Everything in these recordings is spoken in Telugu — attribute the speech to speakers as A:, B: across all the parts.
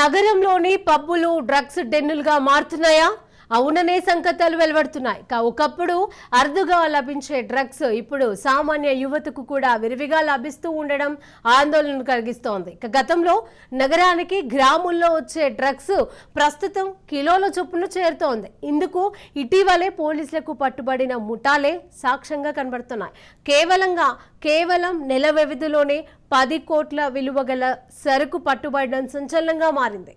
A: నగరంలోని పబ్బులు డ్రగ్స్ డెన్నులుగా మారుతున్నాయా? అవుననే సంకతాలు వెలువడుతున్నాయి. ఒకప్పుడు అరుదుగా లభించే డ్రగ్స్ ఇప్పుడు సామాన్య యువతకు కూడా విరివిగా లభిస్తూ ఉండడం ఆందోళన కలిగిస్తోంది. ఇక గతంలో నగరానికి గ్రాముల్లో వచ్చే డ్రగ్స్ ప్రస్తుతం కిలోల చొప్పున చేరుతోంది. ఇందుకు ఇటీవలే పోలీసులకు పట్టుబడిన ముఠాలే సాక్ష్యంగా కనబడుతున్నాయి. కేవలంగా కేవలం నెల వ్యవధిలోనే పది కోట్ల విలువ గల సరుకు పట్టుబడడం సంచలనంగా మారింది.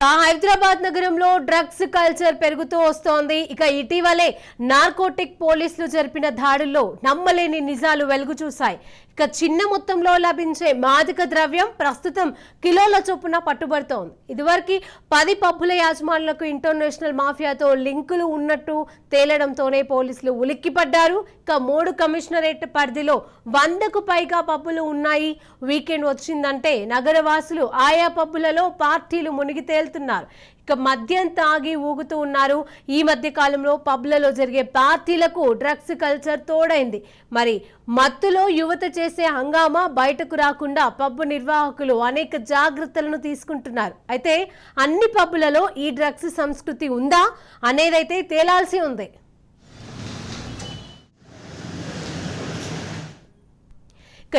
A: ఆ హైదరాబాద్ నగరంలో డ్రగ్స్ కల్చర్ పెరుగుతూ వస్తోంది. ఇక ఇటీవలే నార్కోటిక్ పోలీసులు జరిపిన దాడుల్లో నమ్మలేని నిజాలు వెలుగు చూశాయి. ఇక చిన్న మొత్తంలో లభించే మాదిక ద్రవ్యం ప్రస్తుతం కిలోల చొప్పున పట్టుబడుతోంది. ఇదివరకు పది పబ్బుల యాజమానులకు ఇంటర్నేషనల్ మాఫియాతో లింకులు ఉన్నట్టు తేలడంతోనే పోలీసులు ఉలిక్కిపడ్డారు. ఇక మూడు కమిషనరేట్ పరిధిలో వందకు పైగా పబ్బులు ఉన్నాయి. వీకెండ్ వచ్చిందంటే నగరవాసులు ఆయా పబ్బులలో పార్టీలు మునిగి తేలుతున్నారు. ఇక మద్యం తాగి ఊగుతూ ఉన్నారు. ఈ మధ్య కాలంలో పబ్లలో జరిగే పార్టీలకు డ్రగ్స్ కల్చర్ తోడైంది. మరి మత్తులో యువత చేసే హంగామా బయటకు రాకుండా పబ్ నిర్వాహకులు అనేక జాగ్రత్తలను తీసుకుంటున్నారు. అయితే అన్ని పబ్బులలో ఈ డ్రగ్స్ సంస్కృతి ఉందా? అనేదైతే తేలాల్సి ఉంది.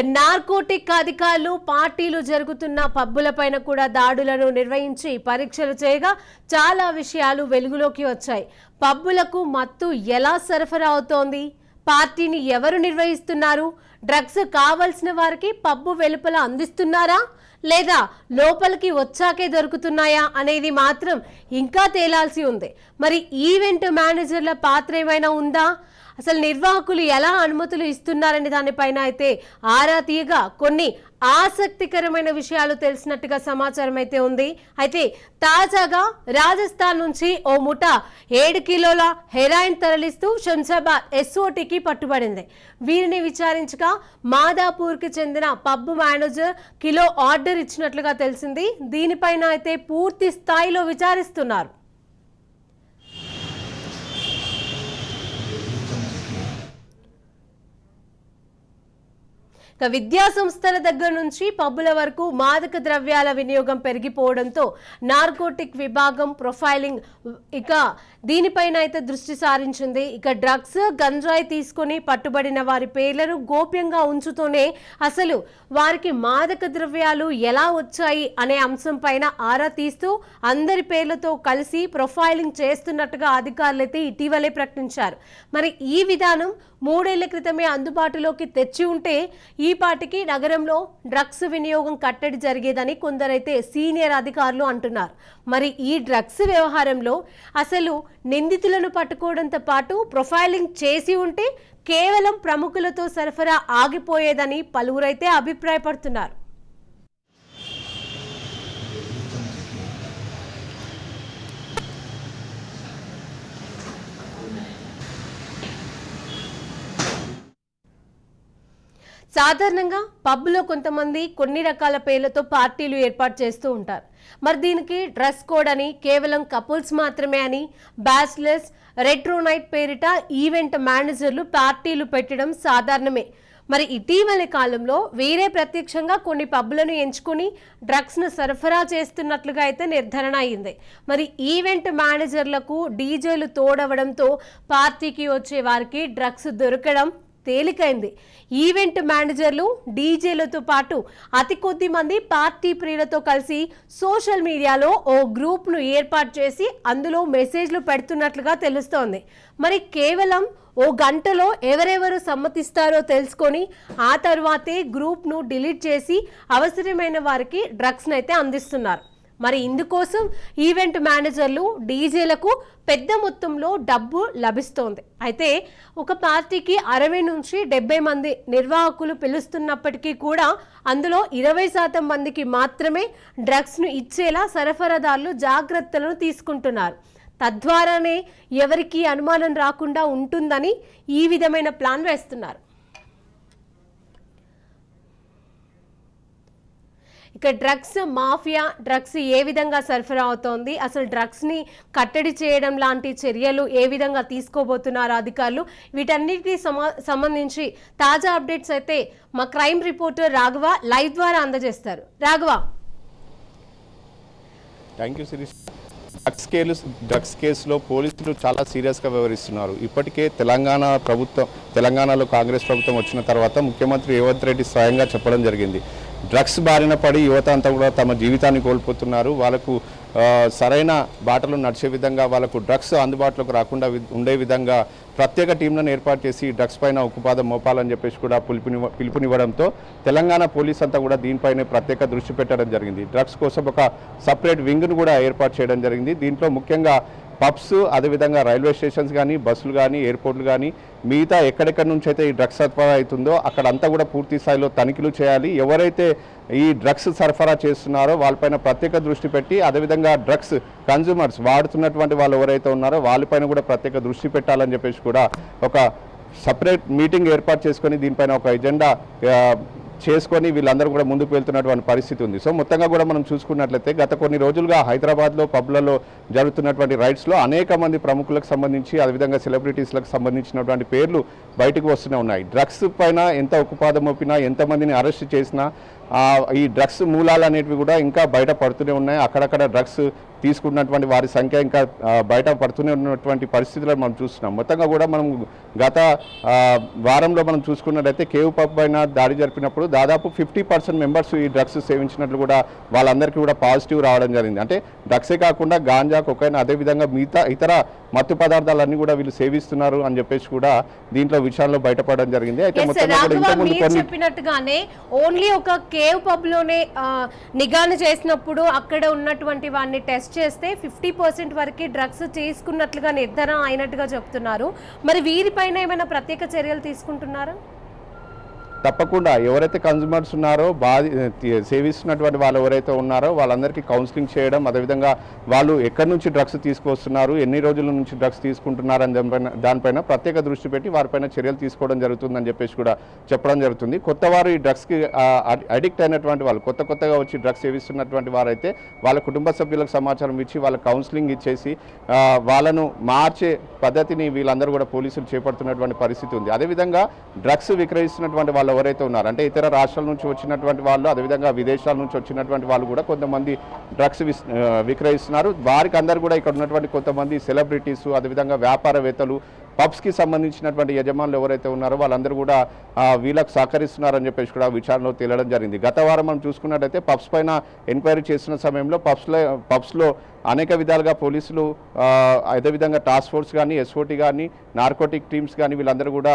A: నార్కోటిక్ అధికారులు పార్టీలు జరుగుతున్న పబ్బులపైన కూడా దాడులను నిర్వహించి పరీక్షలు చేయగా చాలా విషయాలు వెలుగులోకి వచ్చాయి. పబ్బులకు మత్తు ఎలా సరఫరా అవుతోంది? పార్టీని ఎవరు నిర్వహిస్తున్నారు? డ్రగ్స్ కావలసిన వారికి పబ్బు వెలుపల అందిస్తున్నారా? లేదా లోపలికి వచ్చాకే దొరుకుతున్నాయా అనేది మాత్రం ఇంకా తేలాల్సి ఉంది. మరి ఈవెంట్ మేనేజర్ల పాత్ర ఏమైనా ఉందా? అసలు నిర్వాహకులు ఎలా అనుమతులు ఇస్తున్నారనే దానిపైన అయితే ఆరా తీయగా కొన్ని ఆసక్తికరమైన విషయాలు తెలిసినట్టుగా సమాచారం అయితే ఉంది. అయితే తాజాగా రాజస్థాన్ నుంచి ఓ ముఠ ఏడు కిలోల హెరాయిన్ తరలిస్తూ శంషాబాద్ ఎస్ఓటికి పట్టుబడింది. వీరిని విచారించగా మాదాపూర్కి చెందిన పబ్ మేనేజర్ కిలో ఆర్డర్ ఇచ్చినట్లుగా తెలిసింది. దీనిపైన అయితే పూర్తి స్థాయిలో విచారిస్తున్నారు. విద్యా సంస్థల దగ్గర నుంచి పబ్బుల వరకు మాదక ద్రవ్యాల వినియోగం పెరిగిపోవడంతో నార్కోటిక్ విభాగం ప్రొఫైలింగ్ ఇక దీనిపైన అయితే దృష్టి సారించింది. ఇక డ్రగ్స్ గంజాయి తీసుకొని పట్టుబడిన వారి పేర్లను గోప్యంగా ఉంచుతూనే అసలు వారికి మాదక ద్రవ్యాలు ఎలా వచ్చాయి అనే అంశం పైన ఆరా తీస్తూ అందరి పేర్లతో కలిసి ప్రొఫైలింగ్ చేస్తున్నట్టుగా అధికారులైతే ఇటీవలే ప్రకటించారు. మరి ఈ విధానం మూడేళ్ళ క్రితమే అందుబాటులోకి తెచ్చి ఉంటే ఈ పాటికి నగరంలో డ్రగ్స్ వినియోగం కట్టడి జరిగేదని కొందరైతే సీనియర్ అధికారులు అంటున్నారు. మరి ఈ డ్రగ్స్ వ్యవహారంలో అసలు నిందితులను పట్టుకోవడంతో పాటు ప్రొఫైలింగ్ చేసి ఉంటే కేవలం ప్రముఖులతో సరఫరా ఆగిపోయేదని పలువురైతే అభిప్రాయపడుతున్నారు. సాధారణంగా పబ్లో కొంతమంది కొన్ని రకాల పేర్లతో పార్టీలు ఏర్పాటు చేస్తూ ఉంటారు. మరి దీనికి డ్రెస్ కోడ్ అని కేవలం కపుల్స్ మాత్రమే అని బ్యాచిలర్స్ రెట్రోనైట్ పేరిట ఈవెంట్ మేనేజర్లు పార్టీలు పెట్టడం సాధారణమే. మరి ఇటీవలి కాలంలో వేరే ప్రత్యక్షంగా కొన్ని పబ్లను ఎంచుకుని డ్రగ్స్ను సరఫరా చేస్తున్నట్లుగా అయితే నిర్ధారణ అయింది. మరి ఈవెంట్ మేనేజర్లకు డీజేలు తోడవడంతో పార్టీకి వచ్చే వారికి డ్రగ్స్ దొరకడం తేలికైంది. ఈవెంట్ మేనేజర్లు డీజేలతో పాటు అతి కొద్ది మంది పార్టీ ప్రియులతో కలిసి సోషల్ మీడియాలో ఓ గ్రూప్ను ఏర్పాటు చేసి అందులో మెసేజ్లు పెడుతున్నట్లుగా తెలుస్తోంది. మరి కేవలం ఓ గంటలో ఎవరెవరు సమ్మతిస్తారో తెలుసుకొని ఆ తర్వాతే గ్రూప్ను డిలీట్ చేసి అవసరమైన వారికి డ్రగ్స్ని అయితే అందిస్తున్నారు. మరి ఇందుకోసం ఈవెంట్ మేనేజర్లు డీజేలకు పెద్ద మొత్తంలో డబ్బు లభిస్తోంది. అయితే ఒక పార్టీకి అరవై నుంచి డెబ్బై మంది నిర్వాహకులు పిలుస్తున్నప్పటికీ కూడా అందులో ఇరవై శాతం మందికి మాత్రమే డ్రగ్స్ను ఇచ్చేలా సరఫరాదారులు జాగ్రత్తలను తీసుకుంటున్నారు. తద్వారానే ఎవరికి అనుమానం రాకుండా ఉంటుందని ఈ విధమైన ప్లాన్ వేస్తున్నారు. ఇక డ్రగ్స్ మాఫియా డ్రగ్స్ ఏ విధంగా సరఫరా అవుతోంది? అసలు డ్రగ్స్ని కట్టడి చేయడం లాంటి చర్యలు ఏ విధంగా తీసుకోబోతున్నారు అధికారులు? వీటన్నిటికీ సంబంధించి తాజా అప్డేట్స్ అయితే మా క్రైమ్ రిపోర్టర్ రాఘవ లైవ్ ద్వారా అందజేస్తారు. Raghava.
B: Thank you Shirish. Drugs case drugs కేసులో పోలీసులు చాలా సీరియస్గా వ్యవహరిస్తున్నారు. ఇప్పటికే తెలంగాణ ప్రభుత్వం తెలంగాణలో కాంగ్రెస్ ప్రభుత్వం వచ్చిన తర్వాత ముఖ్యమంత్రి రేవంత్ రెడ్డి స్వయంగా చెప్పడం జరిగింది. డ్రగ్స్ బారిన పడి యువత అంతా కూడా తమ జీవితాన్ని కోల్పోతున్నారు. వాళ్ళకు సరైన బాటలు నడిచే విధంగా వాళ్ళకు డ్రగ్స్ అందుబాటులోకి రాకుండా ఉండే విధంగా ప్రత్యేక టీంలను ఏర్పాటు చేసి డ్రగ్స్ పైన ఉక్కుపాదం మోపాలని చెప్పేసి కూడా పిలుపుని పిలుపునివ్వడంతో తెలంగాణ పోలీస్ అంతా కూడా దీనిపైనే ప్రత్యేక దృష్టి పెట్టడం జరిగింది. డ్రగ్స్ కోసం ఒక సపరేట్ వింగ్ను కూడా ఏర్పాటు చేయడం జరిగింది. దీంట్లో ముఖ్యంగా పబ్స్ అదేవిధంగా రైల్వే స్టేషన్స్ కానీ బస్సులు కానీ ఎయిర్పోర్ట్లు కానీ మిగతా ఎక్కడెక్కడి నుంచి అయితే ఈ డ్రగ్స్ సరఫరా అవుతుందో అక్కడంతా కూడా పూర్తి స్థాయిలో తనిఖీలు చేయాలి. ఎవరైతే ఈ డ్రగ్స్ సరఫరా చేస్తున్నారో వాళ్ళపైన ప్రత్యేక దృష్టి పెట్టి అదేవిధంగా డ్రగ్స్ కన్జ్యూమర్స్ వాడుతున్నటువంటి వాళ్ళు ఎవరైతే ఉన్నారో వాళ్ళపైన కూడా ప్రత్యేక దృష్టి పెట్టాలని చెప్పేసి కూడా ఒక సపరేట్ మీటింగ్ ఏర్పాటు చేసుకొని దీనిపైన ఒక ఎజెండా చేసుకొని వీళ్ళందరూ కూడా ముందుకు వెళ్తున్నటువంటి పరిస్థితి ఉంది. సో మొత్తంగా కూడా మనం చూసుకున్నట్లయితే గత కొన్ని రోజులుగా హైదరాబాద్లో పబ్లలో జరుగుతున్నటువంటి రైడ్స్లో అనేక మంది ప్రముఖులకు సంబంధించి అదేవిధంగా సెలబ్రిటీస్లకు సంబంధించినటువంటి పేర్లు బయటకు వస్తూనే ఉన్నాయి. డ్రగ్స్ పైన ఎంత ఉక్కుపాదం మోపినా ఎంతమందిని అరెస్ట్ చేసినా ఈ డ్రగ్స్ మూలాలు అనేటివి కూడా ఇంకా బయట పడుతూనే ఉన్నాయి. అక్కడక్కడ డ్రగ్స్ తీసుకున్నటువంటి వారి సంఖ్య ఇంకా బయట పడుతూనే ఉన్నటువంటి పరిస్థితులను మనం చూస్తున్నాం. మొత్తంగా కూడా మనం గత వారంలో మనం చూసుకున్నట్లయితే కేవ్ పబ్ పైన దాడి జరిపినప్పుడు దాదాపు ఫిఫ్టీ పర్సెంట్ మెంబర్స్ ఈ డ్రగ్స్ సేవించినట్లు కూడా వాళ్ళందరికీ కూడా పాజిటివ్ రావడం జరిగింది. అంటే డ్రగ్సే కాకుండా గాంజా కొకైన్ అదేవిధంగా మిగతా ఇతర మత్తు పదార్థాలన్నీ కూడా వీళ్ళు సేవిస్తున్నారు అని చెప్పేసి కూడా దీంట్లో విషయాల్లో బయటపడడం జరిగింది. అయితే
A: చెప్పినట్టుగానే ఓన్లీ ఒక కేవ్ పబ్లోనే నిఘాను చేసినప్పుడు అక్కడ ఉన్నటువంటి వాడిని టెస్ట్ చేస్తే ఫిఫ్టీ పర్సెంట్ వరకు డ్రగ్స్ తీసుకున్నట్లుగా నిర్ధారణ అయినట్టుగా చెప్తున్నారు. మరి వీరిపైన ఏమైనా ప్రత్యేక చర్యలు తీసుకుంటున్నారా?
B: తప్పకుండా ఎవరైతే కన్జ్యూమర్స్ ఉన్నారో బాధి సేవిస్తున్నటువంటి వాళ్ళు ఎవరైతే ఉన్నారో వాళ్ళందరికీ కౌన్సిలింగ్ చేయడం అదేవిధంగా వాళ్ళు ఎక్కడి నుంచి డ్రగ్స్ తీసుకొస్తున్నారు ఎన్ని రోజుల నుంచి డ్రగ్స్ తీసుకుంటున్నారు అని దానిపైన దానిపైన ప్రత్యేక దృష్టి పెట్టి వారిపైన చర్యలు తీసుకోవడం జరుగుతుందని చెప్పేసి కూడా చెప్పడం జరుగుతుంది. కొత్త వారు ఈ డ్రగ్స్కి అడిక్ట్ అయినటువంటి వాళ్ళు కొత్త కొత్తగా వచ్చి డ్రగ్స్ సేవిస్తున్నటువంటి వారైతే వాళ్ళ కుటుంబ సభ్యులకు సమాచారం ఇచ్చి వాళ్ళ కౌన్సిలింగ్ ఇచ్చేసి వాళ్ళను మార్చే పద్ధతిని వీళ్ళందరూ కూడా పోలీసులు చేపడుతున్నటువంటి పరిస్థితి ఉంది. అదేవిధంగా డ్రగ్స్ విక్రయిస్తున్నటువంటి వాళ్ళ ఎవరైతే ఉన్నారు అంటే ఇతర రాష్ట్రాల నుంచి వచ్చినటువంటి వాళ్ళు అదేవిధంగా విదేశాల నుంచి వచ్చినటువంటి వాళ్ళు కూడా కొంతమంది డ్రగ్స్ విక్రయిస్తున్నారు. వారికి అందరు కూడా ఇక్కడ ఉన్నటువంటి కొంతమంది సెలబ్రిటీస్ అదేవిధంగా వ్యాపారవేత్తలు పబ్స్కి సంబంధించినటువంటి యజమానులు ఎవరైతే ఉన్నారో వాళ్ళందరూ కూడా వీళ్ళకు సహకరిస్తున్నారని చెప్పేసి కూడా విచారణలో తేలడం జరిగింది. గత వారం మనం చూసుకున్నట్టయితే పబ్స్ పైన ఎంక్వైరీ చేసిన సమయంలో పబ్స్లో పబ్స్లో అనేక విధాలుగా పోలీసులు అదేవిధంగా టాస్క్ ఫోర్స్ కానీ ఎస్ఓటి కానీ నార్కోటిక్ టీమ్స్ కానీ వీళ్ళందరూ కూడా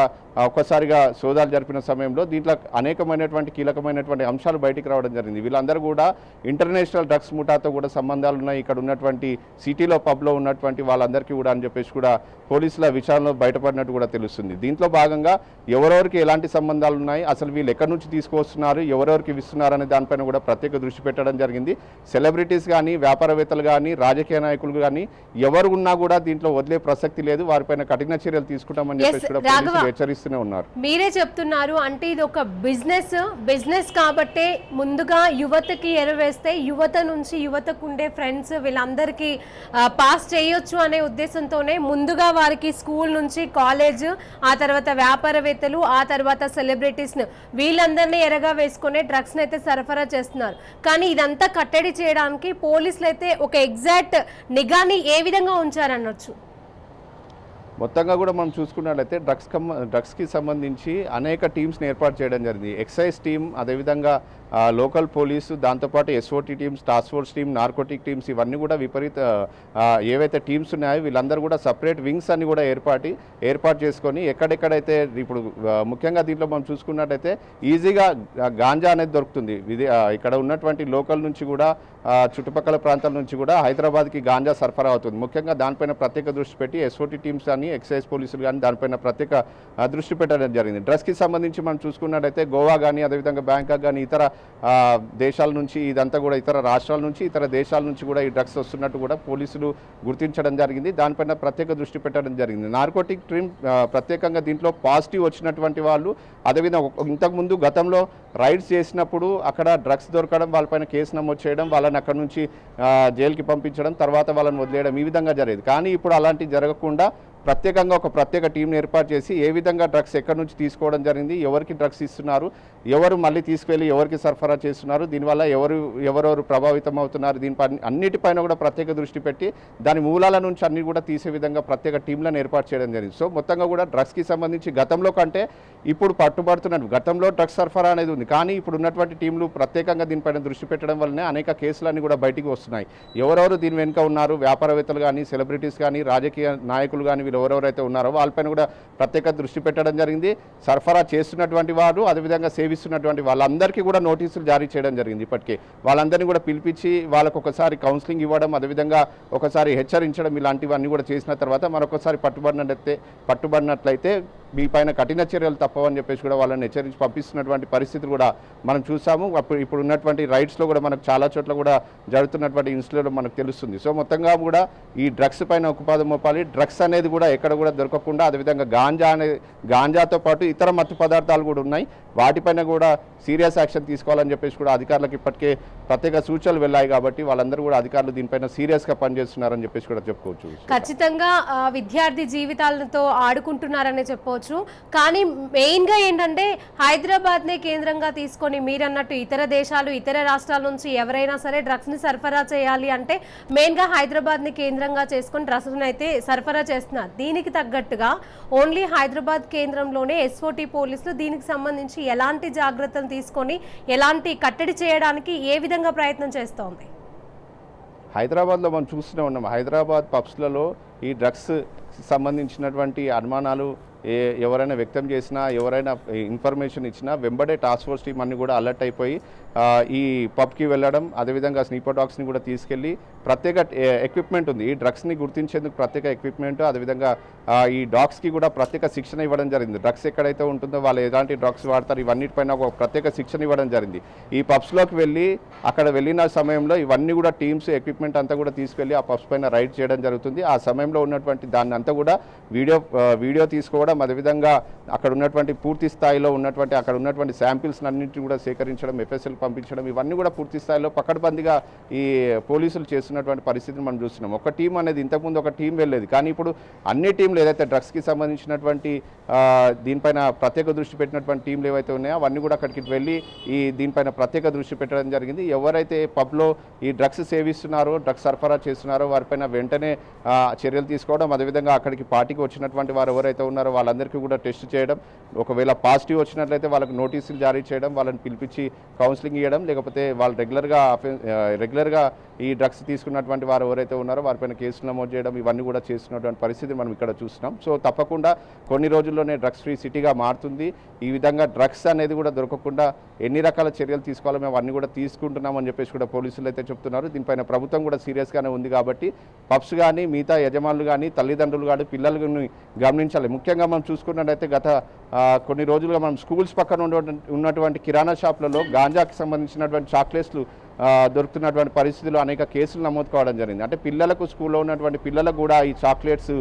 B: ఒక్కసారిగా సోదాలు జరిపిన సమయంలో దీంట్లో అనేకమైనటువంటి కీలకమైనటువంటి అంశాలు బయటికి రావడం జరిగింది. వీళ్ళందరూ కూడా ఇంటర్నేషనల్ డ్రగ్స్ ముఠాతో కూడా సంబంధాలు ఉన్నాయి. ఇక్కడ ఉన్నటువంటి సిటీలో పబ్లో ఉన్నటువంటి వాళ్ళందరికీ కూడా అని చెప్పేసి కూడా పోలీసుల విచారణలో బయటపడినట్టు కూడా తెలుస్తుంది. దీంట్లో భాగంగా ఎవరెవరికి ఎలాంటి సంబంధాలు ఉన్నాయి అసలు వీళ్ళు ఎక్కడి నుంచి తీసుకొస్తున్నారు ఎవరెవరికి ఇస్తున్నారు అనే దానిపైన కూడా ప్రత్యేక దృష్టి పెట్టడం జరిగింది. సెలబ్రిటీస్ కానీ వ్యాపారవేత్తలు కానీ రాజకీయ నాయకులు కానీ ఎవరు ఉన్నా కూడా దీంట్లో వదిలే ప్రసక్తి లేదు. వారిపైన కఠిన చర్యలు తీసుకుంటామని చెప్పేసి కూడా హెచ్చరిస్తూనే ఉన్నారు.
A: మీరే చెప్తున్నారు అంటే ఇది ఒక బిజినెస్ బిజినెస్ కాబట్టే ముందుగా యువతకి ఎరవేస్తే యువత నుంచి యువతకు ఉండే ఫ్రెండ్స్ వీళ్ళందరికీ పాస్ చేయొచ్చు అనే ఉద్దేశంతోనే ముందుగా వారికి స్కూల్ నుంచి కాలేజ్ ఆ తర్వాత వ్యాపారవేత్తలు ఆ తర్వాత సెలబ్రిటీస్ను వీళ్ళందరినీ ఎరగా వేసుకునే డ్రగ్స్ని అయితే సరఫరా చేస్తున్నారు. కానీ ఇదంతా కట్టడి చేయడానికి పోలీసులు అయితే ఒక దట్ నిఘాని ఏ విధంగా ఉంచారనొచ్చు?
B: మొత్తంగా కూడా మనం చూసుకున్నట్లయితే డ్రగ్స్ కమ్ డ్రగ్స్కి సంబంధించి అనేక టీమ్స్ని ఏర్పాటు చేయడం జరిగింది. ఎక్సైజ్ టీమ్ అదేవిధంగా లోకల్ పోలీసు దాంతోపాటు SOT teams task force team narcotic teams ఇవన్నీ కూడా విపరీత ఏవైతే టీమ్స్ ఉన్నాయో వీళ్ళందరూ కూడా సపరేట్ వింగ్స్ అన్ని కూడా ఏర్పాటు ఏర్పాటు చేసుకొని ఎక్కడెక్కడైతే ఇప్పుడు ముఖ్యంగా దీంట్లో మనం చూసుకున్నట్టయితే ఈజీగా గాంజా అనేది దొరుకుతుంది. విదే ఇక్కడ ఉన్నటువంటి లోకల్ నుంచి కూడా చుట్టుపక్కల ప్రాంతాల నుంచి కూడా హైదరాబాద్కి గాంజా సరఫరా అవుతుంది. ముఖ్యంగా దానిపైన ప్రత్యేక దృష్టి పెట్టి ఎస్ఓటీ టీమ్స్ కానీ ఎక్సైజ్ పోలీసులు కానీ దానిపైన ప్రత్యేక దృష్టి పెట్టడం జరిగింది. డ్రగ్స్కి సంబంధించి మనం చూసుకున్నట్టయితే గోవా కానీ అదేవిధంగా బ్యాంకాక్ కానీ ఇతర దేశాల నుంచి ఇదంతా కూడా ఇతర రాష్ట్రాల నుంచి ఇతర దేశాల నుంచి కూడా ఈ డ్రగ్స్ వస్తున్నట్టు కూడా పోలీసులు గుర్తించడం జరిగింది. దానిపైన ప్రత్యేక దృష్టి పెట్టడం జరిగింది. నార్కోటిక్ ట్రీమ్ ప్రత్యేకంగా దీంట్లో పాజిటివ్ వచ్చినటువంటి వాళ్ళు అదేవిధంగా ఇంతకుముందు గతంలో రైడ్స్ చేసినప్పుడు అక్కడ డ్రగ్స్ దొరకడం వాళ్ళపైన కేసు నమోదు చేయడం వాళ్ళని అక్కడ నుంచి జైలుకి పంపించడం తర్వాత వాళ్ళని వదిలేయడం ఈ విధంగా జరిగేది. కానీ ఇప్పుడు అలాంటివి జరగకుండా ప్రత్యేకంగా ఒక ప్రత్యేక టీంని ఏర్పాటు చేసి ఏ విధంగా డ్రగ్స్ ఎక్కడి నుంచి తీసుకోవడం జరిగింది ఎవరికి డ్రగ్స్ ఇస్తున్నారు ఎవరు మళ్ళీ తీసుకెళ్ళి ఎవరికి సరఫరా చేస్తున్నారు దీనివల్ల ఎవరు ఎవరెవరు ప్రభావితం అవుతున్నారు దీనిపై అన్నిటిపైన కూడా ప్రత్యేక దృష్టి పెట్టి దాని మూలాల నుంచి అన్ని కూడా తీసే విధంగా ప్రత్యేక టీంలను ఏర్పాటు చేయడం జరిగింది. సో మొత్తంగా కూడా డ్రగ్స్కి సంబంధించి గతంలో కంటే ఇప్పుడు పట్టుబడుతున్నట్టు గతంలో డ్రగ్స్ సరఫరా అనేది ఉంది. కానీ ఇప్పుడు ఉన్నటువంటి టీంలు ప్రత్యేకంగా దీనిపైన దృష్టి పెట్టడం వల్లనే అనేక కేసులన్నీ కూడా బయటికి వస్తున్నాయి. ఎవరెవరు దీని వెనుక ఉన్నారు వ్యాపారవేత్తలు కానీ సెలబ్రిటీస్ కానీ రాజకీయ నాయకులు కానీ వీళ్ళు ఎవరెవరైతే ఉన్నారో వాళ్ళపైన కూడా ప్రత్యేక దృష్టి పెట్టడం జరిగింది. సరఫరా చేస్తున్నటువంటి వారు అదేవిధంగా సేవిస్తున్నటువంటి వాళ్ళందరికీ కూడా నోటీసులు జారీ చేయడం జరిగింది ఇప్పటికే. వాళ్ళందరినీ కూడా పిలిపించి వాళ్ళకు ఒకసారి కౌన్సిలింగ్ ఇవ్వడం అదేవిధంగా ఒకసారి హెచ్చరించడం ఇలాంటివన్నీ కూడా చేసిన తర్వాత మరొకసారి పట్టుబడినట్లయితే పట్టుబడినట్లయితే మీ పైన కఠిన చర్యలు తప్పవని చెప్పేసి కూడా వాళ్ళని హెచ్చరించి పంపిస్తున్నటువంటి పరిస్థితులు కూడా మనం చూసాము. అప్పుడు ఇప్పుడు ఉన్నటువంటి రైడ్స్లో కూడా మనకు చాలా చోట్ల కూడా జరుగుతున్నటువంటి ఇన్స్టిట్యూట్లో మనకు తెలుస్తుంది. సో మొత్తంగా కూడా ఈ డ్రగ్స్ పైన ఉపాధి మోపాలి. డ్రగ్స్ అనేది కూడా ఎక్కడ కూడా దొరకకుండా అదేవిధంగా గాంజా అనే గాంజాతో పాటు ఇతర మత్తు పదార్థాలు కూడా ఉన్నాయి. వాటిపైన కూడా సీరియస్ యాక్షన్ తీసుకోవాలని చెప్పేసి కూడా అధికారులకు ఇప్పటికే ప్రత్యేక సూచనలు వెళ్ళాయి కాబట్టి వాళ్ళందరూ కూడా అధికారులు దీనిపైన సీరియస్గా పనిచేస్తున్నారని చెప్పేసి కూడా చెప్పుకోవచ్చు.
A: ఖచ్చితంగా విద్యార్థి జీవితాలతో ఆడుకుంటున్నారనే చెప్పవచ్చు కానీ మెయిన్గా ఏంటంటే హైదరాబాద్నే కేంద్రంగా తీసుకొని మీరన్నట్టు ఇతర దేశాలు ఇతర రాష్ట్రాల నుంచి ఎవరైనా సరే డ్రగ్స్ని సరఫరా చేయాలి అంటే మెయిన్గా హైదరాబాద్ని కేంద్రంగా చేసుకొని డ్రగ్స్ని అయితే సరఫరా చేస్తున్నారు. దీనికి తగ్గట్టుగా ఓన్లీ హైదరాబాద్ కేంద్రంలోనే ఎస్ఓటి పోలీసులు దీనికి సంబంధించి ఎలాంటి జాగ్రత్తలు తీసుకొని ఎలాంటి కట్టడి చేయడానికి ఏ విధంగా ప్రయత్నం చేస్తోంది?
B: హైదరాబాద్లో మనం చూస్తూనే ఉన్నాం. హైదరాబాద్ పబ్స్లలో ఈ డ్రగ్స్ సంబంధించినటువంటి అనుమానాలు ఎవరైనా వ్యక్తం చేసినా ఎవరైనా ఇన్ఫర్మేషన్ ఇచ్చినా వెంబడే టాస్క్ ఫోర్స్ టీం అన్ని కూడా అలర్ట్ అయిపోయి ఈ పబ్కి వెళ్ళడం అదేవిధంగా స్నీపర్ డాగ్స్ని కూడా తీసుకెళ్ళి ప్రత్యేక ఎక్విప్మెంట్ ఉంది. ఈ డ్రగ్స్ని గుర్తించేందుకు ప్రత్యేక ఎక్విప్మెంట్ అదేవిధంగా ఈ డాగ్స్కి కూడా ప్రత్యేక శిక్షణ ఇవ్వడం జరిగింది. డ్రగ్స్ ఎక్కడైతే ఉంటుందో వాళ్ళు ఎలాంటి డ్రగ్స్ వాడతారు ఇవన్నిటిపైన ఒక ప్రత్యేక శిక్షణ ఇవ్వడం జరిగింది. ఈ పబ్స్లోకి వెళ్ళి అక్కడ వెళ్ళిన సమయంలో ఇవన్నీ కూడా టీమ్స్ ఎక్విప్మెంట్ అంతా కూడా తీసుకెళ్ళి ఆ పబ్స్ పైన రైడ్ చేయడం జరుగుతుంది. ఆ సమయంలో ఉన్నటువంటి దాన్ని అంతా కూడా వీడియో వీడియో తీసుకోవడం అదేవిధంగా అక్కడ ఉన్నటువంటి పూర్తి స్థాయిలో ఉన్నటువంటి అక్కడ ఉన్నటువంటి శాంపిల్స్ అన్నింటినీ కూడా సేకరించడం ఎఫ్ఎస్ఎల్ పంపించడం ఇవన్నీ కూడా పూర్తి స్థాయిలో పకడ్బందీగా ఈ పోలీసులు చేస్తున్నటువంటి పరిస్థితిని మనం చూస్తున్నాం. ఒక టీం అనేది ఇంతకుముందు ఒక టీం వెళ్ళేది. కానీ ఇప్పుడు అన్ని టీంలు ఏదైతే డ్రగ్స్కి సంబంధించినటువంటి దీనిపైన ప్రత్యేక దృష్టి పెట్టినటువంటి టీంలు ఏవైతే ఉన్నాయో అవన్నీ కూడా అక్కడికి వెళ్ళి ఈ దీనిపైన ప్రత్యేక దృష్టి పెట్టడం జరిగింది. ఎవరైతే పబ్లో ఈ డ్రగ్స్ సేవిస్తున్నారో డ్రగ్స్ సరఫరా చేస్తున్నారో వారిపైన వెంటనే చర్యలు తీసుకోవడం అదేవిధంగా అక్కడికి పార్టీకి వచ్చినటువంటి వారు ఎవరైతే ఉన్నారో వాళ్ళందరికీ కూడా టెస్ట్ చేయడం ఒకవేళ పాజిటివ్ వచ్చినట్లయితే వాళ్ళకి నోటీసులు జారీ చేయడం వాళ్ళని పిలిపించి కౌన్సిలింగ్ ఇవ్వడం లేకపోతే వాళ్ళు రెగ్యులర్గా రెగ్యులర్గా ఈ డ్రగ్స్ తీసుకున్నటువంటి వారు ఎవరైతే ఉన్నారో వారిపైన కేసులు నమోదు చేయడం ఇవన్నీ కూడా చేస్తున్నటువంటి పరిస్థితి మనం ఇక్కడ చూస్తున్నాం. సో తప్పకుండా కొన్ని రోజుల్లోనే డ్రగ్స్ ఫ్రీ సిటీగా మారుతుంది. ఈ విధంగా డ్రగ్స్ అనేది కూడా దొరకకుండా ఎన్ని రకాల చర్యలు తీసుకోవాలో మేము అన్ని కూడా తీసుకుంటున్నామని చెప్పేసి కూడా పోలీసులు అయితే చెప్తున్నారు. దీనిపైన ప్రభుత్వం కూడా సీరియస్గానే ఉంది కాబట్టి పబ్స్ కానీ మిగతా యజమానులు కానీ తల్లిదండ్రులు కానీ పిల్లలను గమనించాలి. ముఖ్యంగా మనం చూసుకున్నట్టయితే గత కొన్ని రోజులుగా మనం స్కూల్స్ పక్కన ఉన్నటువంటి ఉన్నటువంటి కిరాణా షాప్లలో గాంజాకి సంబంధించినటువంటి చాక్లెట్స్లు దొరుకుతున్నటువంటి పరిస్థితుల్లో అనేక కేసులు నమోదు కావడం జరిగింది. అంటే పిల్లలకు స్కూల్లో ఉన్నటువంటి పిల్లలకు కూడా ఈ చాక్లెట్స్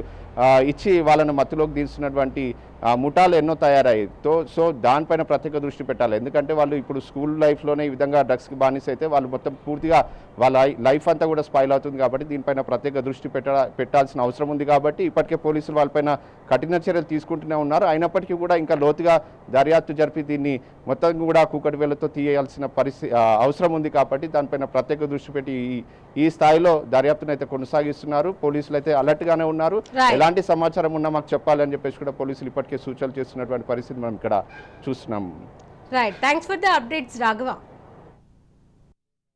B: ఇచ్చి వాళ్ళను మత్తులోకి తీస్తున్నటువంటి ముఠాలు ఎన్నో తయారయ్యాయి. తో సో దానిపైన ప్రత్యేక దృష్టి పెట్టాలి. ఎందుకంటే వాళ్ళు ఇప్పుడు స్కూల్ లైఫ్లోనే ఈ విధంగా డ్రగ్స్కి బానిస అయితే వాళ్ళు మొత్తం పూర్తిగా వాళ్ళ లైఫ్ అంతా కూడా స్పాయిల్ అవుతుంది కాబట్టి దీనిపైన ప్రత్యేక దృష్టి పెట్ట పెట్టాల్సిన అవసరం ఉంది కాబట్టి ఇప్పటికే పోలీసులు వాళ్ళపైన కఠిన చర్యలు తీసుకుంటూనే ఉన్నారు. అయినప్పటికీ కూడా ఇంకా లోతుగా దర్యాప్తు జరిపి దీన్ని మొత్తం కూడా కూకటి వేలతో తీయాల్సిన పరిస్థితి అవసరం ఉంది కాబట్టి దానిపైన ప్రత్యేక దృష్టి పెట్టి ఈ- స్థాయిలో దర్యాప్తును అయితే కొనసాగిస్తున్నారు. పోలీసులు అయితే అలర్ట్గానే ఉన్నారు.
A: Right.
B: ఎలాంటి సమాచారం ఉన్నా మాకు చెప్పాలని చెప్పేసి కూడా పోలీసులు ఇప్పటికే సూచనలు చేస్తున్నటువంటి పరిస్థితి మనం ఇక్కడ చూస్తున్నాం.
A: Right thanks for the updates Raghava